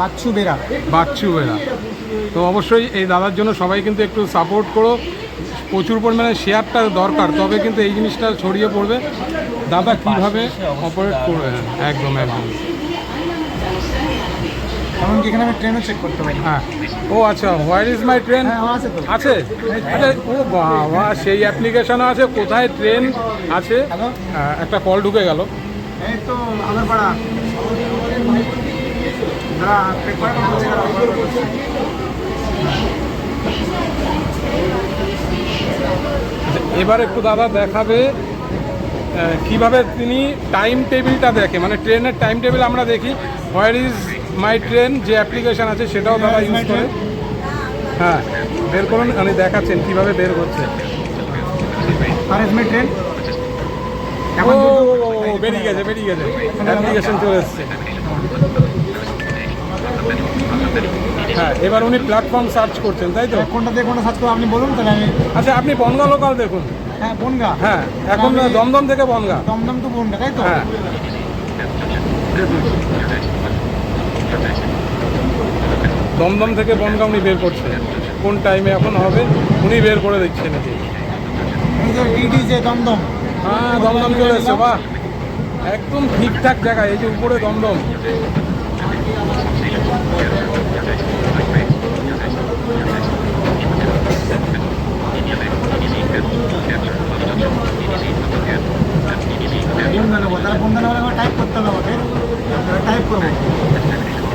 বাচ্চু বেরা। বাচ্চু তো অবশ্যই এই দাদার জন্য সবাই কিন্তু একটু সাপোর্ট করো। প্রচুর পরিমাণে শেয়ারটা দরকার তবে কিন্তু এই জিনিসটা ছড়িয়ে পড়বে। দাদা কীভাবে অপারেট করবে? একদম একদম। এমনকি এখানে আমি ট্রেনও চেক করতে পারি। হ্যাঁ। ও আচ্ছা হোয়ার ইজ মাই ট্রেন আছে তো। আছে? আচ্ছা ও বাবা সেই অ্যাপ্লিকেশনও আছে। কোথায় ট্রেন আছে? হ্যাঁ, একটা কল ঢুকে গেল। এই তো আমার পাড়া পেপার করছে করছে আচ্ছা, এবার একটু দাদা দেখাবে কীভাবে তিনি টাইম টেবিলটা দেখে মানে ট্রেনের টাইম টেবিল আমরা দেখি হোয়ার ইজ মাই ট্রেন যে অ্যাপ্লিকেশন আছে সেটাও দাদা ইউজ করে। হ্যাঁ বের করুন উনি দেখাচ্ছেন কীভাবে বের করছে ট্রেন ও, বেরিয়ে গেছে বেরিয়ে গেছে। অ্যাপ্লিকেশন চলে এসছে। হ্যাঁ এবার উনি প্ল্যাটফর্ম সার্চ করছেন তাই তো? কোনটা দিয়ে কোনটা সার্চ করব আপনি বলুন তাহলে আমি আচ্ছা আপনি বনগা লোকাল দেখুন। হ্যাঁ বনগা। হ্যাঁ এখন দমদম থেকে বনগা। দমদম তো বনগা তাই তো? হ্যাঁ। দমদম থেকে বনগা উনি বের করছেন। কোন টাইমে এখন হবে উনি বের করে দিচ্ছেন এটি এই যে দমদম। হ্যাঁ দমদম চলে এসছে বাহ। একদম ঠিকঠাক জায়গায় এই যে উপরে দমদম।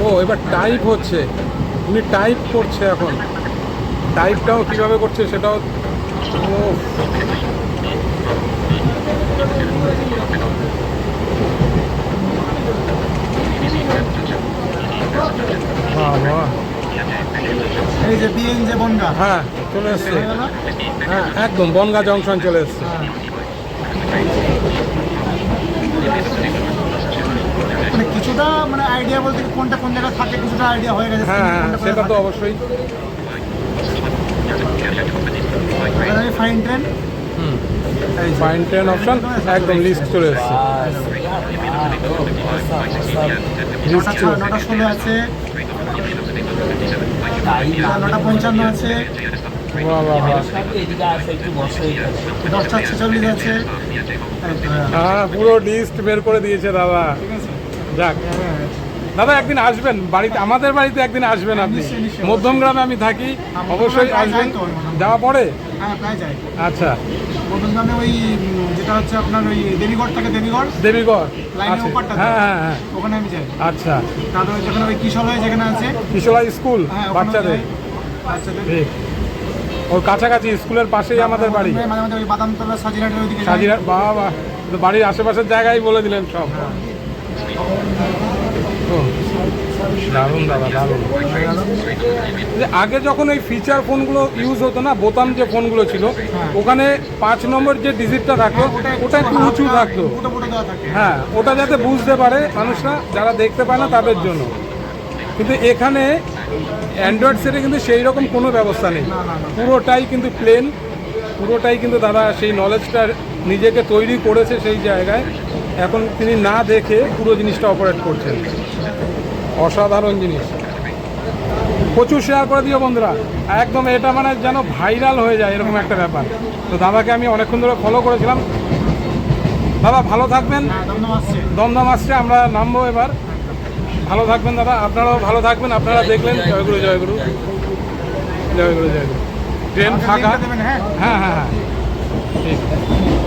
ও এবার টাইপ হচ্ছে। উনি টাইপ করছে এখন। টাইপটাও কীভাবে করছে সেটাও ও বাহ বাহ এই যে বিএন যে বনগা। হ্যাঁ চলে এসছে। হয়ে হ্যাঁ একদম বনগা জংশন চলে এসছে। মানে কিছুটা মানে আইডিয়া বলতে কোনটা কোন জায়গায় থাকে কিছুটা আইডিয়া হয়ে গেছে হ্যাঁ হ্যাঁ সেটা তো অবশ্যই। ফাইন ট্রেন হুম ফাইন ট্রেন অপশন একদম লিস্ট চলে এসছে। লিস্ট চলে ছ- নটা ষোলো আছে। পঞ্চান্ন আছে। দশটা ছেচল্লিশ হ্যাঁ। হ্যাঁ পুরো লিস্ট বের করে দিয়েছে দাদা। যাক। হ্যাঁ। দাদা একদিন আসবেন? বাড়িতে আমাদের বাড়িতে একদিন আসবেন আপনি। মধ্যম গ্রামে আমি থাকি। অবশ্যই আসবেন। যাওয়া পরে? হ্যাঁ আচ্ছা। ওই যেটা হচ্ছে আপনার ওই দেবীগড় থাকে দেবীগড়? দেবীগড় লাইনের হ্যাঁ হ্যাঁ হ্যাঁ। ওখানে আমি যাই। আচ্ছা। তারপরে যেখানে ওই যেখানে আছে? স্কুল হ্যাঁ বাচ্চাদের। বাচ্চাদের। ওর কাছাকাছি স্কুলের পাশেই আমাদের বাড়ি। মাঝে মাঝে ওই বাদামতলা সাজিরাটের ওইদিকে যাই। সাজিরা বাবা তো বাড়ির আশেপাশের জায়গায় বলে দিলেন সব। ও, দারুণ দাদা দারুণ। যে আগে যখন এই ফিচার ফোনগুলো ইউজ হতো না বোতাম যে ফোনগুলো ছিল ওখানে পাঁচ নম্বর যে ডিজিটটা থাকতো ওটা একটু উঁচু থাকতো। হ্যাঁ ওটা যাতে বুঝতে পারে মানুষরা যারা দেখতে পায় না তাদের জন্য। কিন্তু এখানে অ্যান্ড্রয়েড সেটে কিন্তু সেই রকম কোনো ব্যবস্থা নেই। পুরোটাই কিন্তু প্লেন পুরোটাই কিন্তু দাদা সেই নলেজটা নিজেকে তৈরি করেছে সেই জায়গায়। এখন তিনি না দেখে পুরো জিনিসটা অপারেট করছেন। অসাধারণ জিনিস। প্রচুর শেয়ার করে দিও বন্ধুরা। একদম এটা মানে যেন ভাইরাল হয়ে যায় এরকম একটা ব্যাপার। তো দাদাকে আমি অনেকক্ষণ ধরে ফলো করেছিলাম। দাদা ভালো থাকবেন। হ্যাঁ দমদম আসছে। আমরা নামবো এবার। ভালো থাকবেন দাদা আপনারাও ভালো থাকবেন আপনারা দেখলেন। জয়গুরু জয়গুরু। জয়গুরু জয়গুরু। ট্রেন ফাঁকা। হ্যাঁ। হ্যাঁ হ্যাঁ হ্যাঁ। ঠিক।